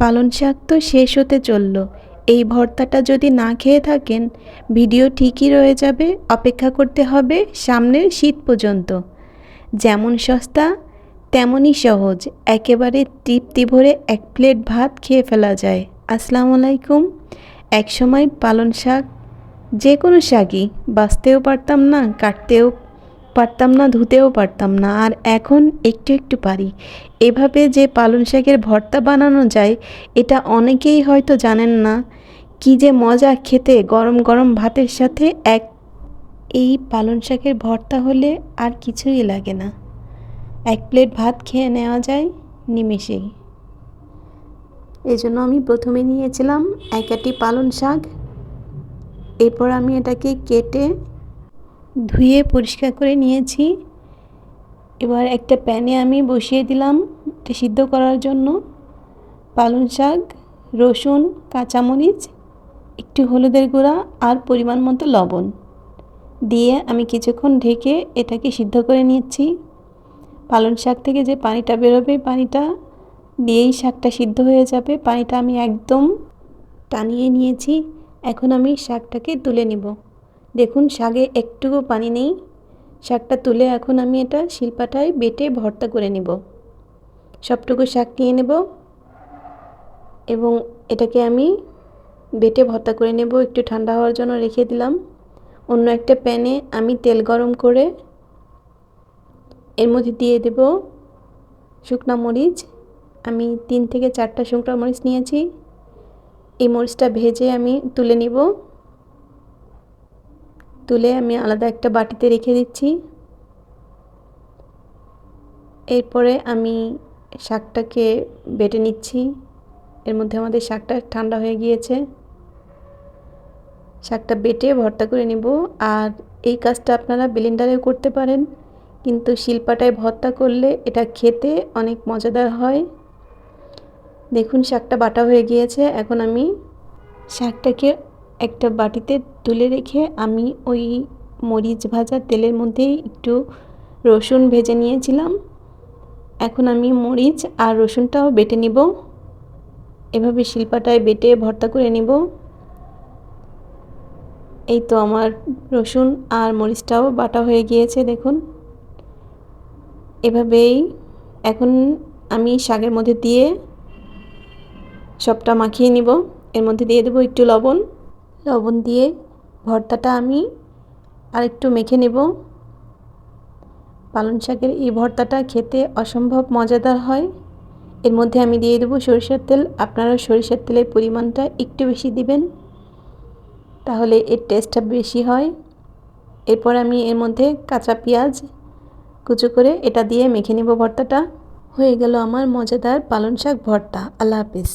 পালন শাক তো শেষ হতে চলল। এই ভর্তাটা যদি না খেয়ে থাকেন, ভিডিও ঠিকই রয়ে যাবে, অপেক্ষা করতে হবে সামনের শীত পর্যন্ত। যেমন সস্তা, তেমনই সহজ। একেবারে তৃপ্তি ভরে এক প্লেট ভাত খেয়ে ফেলা যায়। আসসালামু আলাইকুম। একসময় পালন শাক যে কোনো শাকই বাঁচতেও পারতাম না, কাটতেও পারতাম না, ধুতেও পারতাম না। আর এখন একটু একটু পারি। এভাবে যে পালন শাকের ভর্তা বানানো যায়, এটা অনেকেই হয়তো জানেন না। কি যে মজা খেতে গরম গরম ভাতের সাথে এক এই পালন শাকের ভর্তা হলে আর কিছুই লাগে না। এক প্লেট ভাত খেয়ে নেওয়া যায় নিমেষেই। এই জন্য আমি প্রথমে নিয়েছিলাম এক আটি পালন শাক। এরপর আমি এটাকে কেটে ধুয়ে পরিষ্কার করে নিয়েছি। এবার একটা প্যানে আমি বসিয়ে দিলাম এটা সিদ্ধ করার জন্য। পালং শাক, রসুন, কাঁচামরিচ, একটু হলুদের গুঁড়া আর পরিমাণ মতো লবণ দিয়ে আমি কিছুক্ষণ ঢেকে এটাকে সিদ্ধ করে নিচ্ছি। পালং শাক থেকে যে পানিটা বেরোবে পানিটা দিয়েই শাকটা সিদ্ধ হয়ে যাবে। পানিটা আমি একদম টানিয়ে নিয়েছি। এখন আমি শাকটাকে তুলে নিব। দেখুন শাকে একটুকু পানি নেই। শাকটা তুলে এখন আমি এটা শিলপাটায় বেটে ভর্তা করে নেব। সবটুকু শাক নিয়ে নেব এবং এটাকে আমি বেটে ভর্তা করে নেব। একটু ঠান্ডা হওয়ার জন্য রেখে দিলাম। অন্য একটা প্যানে আমি তেল গরম করে এর মধ্যে দিয়ে দেব শুকনা মরিচ। আমি তিন থেকে চারটা শুকনা মরিচ নিয়েছি। এই মরিচটা ভেজে আমি তুলে নিব। তুলে আমি আলাদা একটা বাটিতে রেখে দিচ্ছি। এরপরে আমি শাকটাকে বেটে নিচ্ছি। এর মধ্যে আমাদের শাকটা ঠান্ডা হয়ে গিয়েছে। শাকটা বেটে ভর্তা করে নেব। আর এই কাজটা আপনারা ব্লেন্ডারেও করতে পারেন। কিন্তু শিল্পাটায় ভর্তা করলে এটা খেতে অনেক মজাদার হয়। দেখুন, শাকটা বাটা হয়ে গিয়েছে। এখন আমি শাকটাকে একটা বাটিতে তুলে রেখে আমি ওই মরিচ ভাজা তেলের মধ্যে একটু রসুন ভেজে নিয়েছিলাম। এখন আমি মরিচ আর রসুনটাও বেটে নিব। এভাবে শিল্পাটায় বেটে ভর্তা করে নিব। এই তো আমার রসুন আর মরিচটাও বাটা হয়ে গিয়েছে, দেখুন। এভাবেই এখন আমি শাকের মধ্যে দিয়ে সবটা মাখিয়ে নিব। এর মধ্যে দিয়ে দেবো একটু লবণ। লবণ দিয়ে ভর্তাটা আমি আর একটু মেখে নেব। পালং শাকের এই ভর্তাটা খেতে অসম্ভব মজাদার হয়। এর মধ্যে আমি দিয়ে দেবো সরিষার তেল। আপনারা সরিষার তেলের পরিমাণটা একটু বেশি দিবেন, তাহলে এর টেস্টটা বেশি হয়। এরপর আমি এর মধ্যে কাঁচা পেঁয়াজ কুচু করে এটা দিয়ে মেখে নেব ভর্তাটা। হয়ে গেল আমার মজাদার পালং শাক ভর্তা। আল্লাহ হাফিজ।